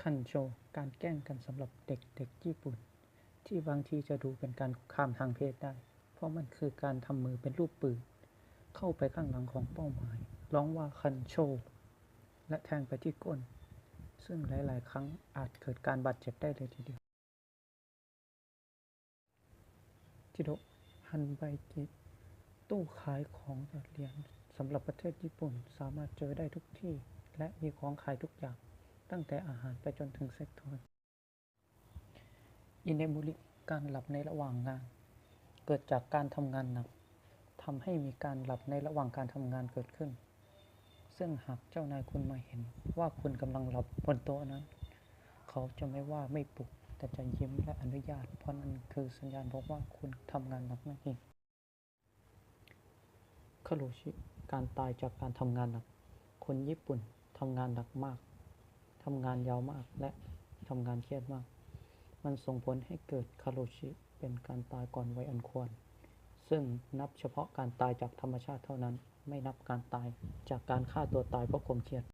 คันโช การแกล้งกันสำหรับเด็กๆญี่ปุ่น ที่บางทีจะดูเป็นการคุกคามทางเพศได้ เพราะมันคือการทำมือเป็นรูปปืน เข้าไปข้างหลังของเป้าหมาย ร้องว่าคันโช และแทงไปที่ก้น ซึ่งหลายๆ ครั้งอาจเกิดการบาดเจ็บได้เลยทีเดียว จิโดะฮันไบกิตู้ขายของหยอดเหรียญสำหรับประเทศญี่ปุ่นสามารถเจอได้ทุกที่ และมีของขายทุกอย่าง ตั้งแต่อาหารไปจนถึงเซ็กทอยอินเนมุริการหลับในระหว่างงาน เกิดจากการทำงานหนักทำให้มีการหลับในระหว่างการทำงานเกิดขึ้น ซึ่งหากเจ้านายคุณมาเห็นว่าคุณกำลังหลับบนโต๊ะนั้น เขาจะไม่ว่าไม่ปลุก แต่จะยิ้มและอนุญาต เพราะนั่นคือสัญญาณบอกว่าคุณทำงานหนักนั่นเองคาโรชิ การตายจากการทำงานหนัก คนญี่ปุ่นทำงานหนักมาก ทำงานยาวมากและทำงานเครียดมาก มันส่งผลให้เกิดคาโรชิเป็นการตายก่อนวัยอันควร ซึ่งนับเฉพาะการตายจากธรรมชาติเท่านั้น ไม่นับการตายจากการฆ่าตัวตายเพราะความเครียด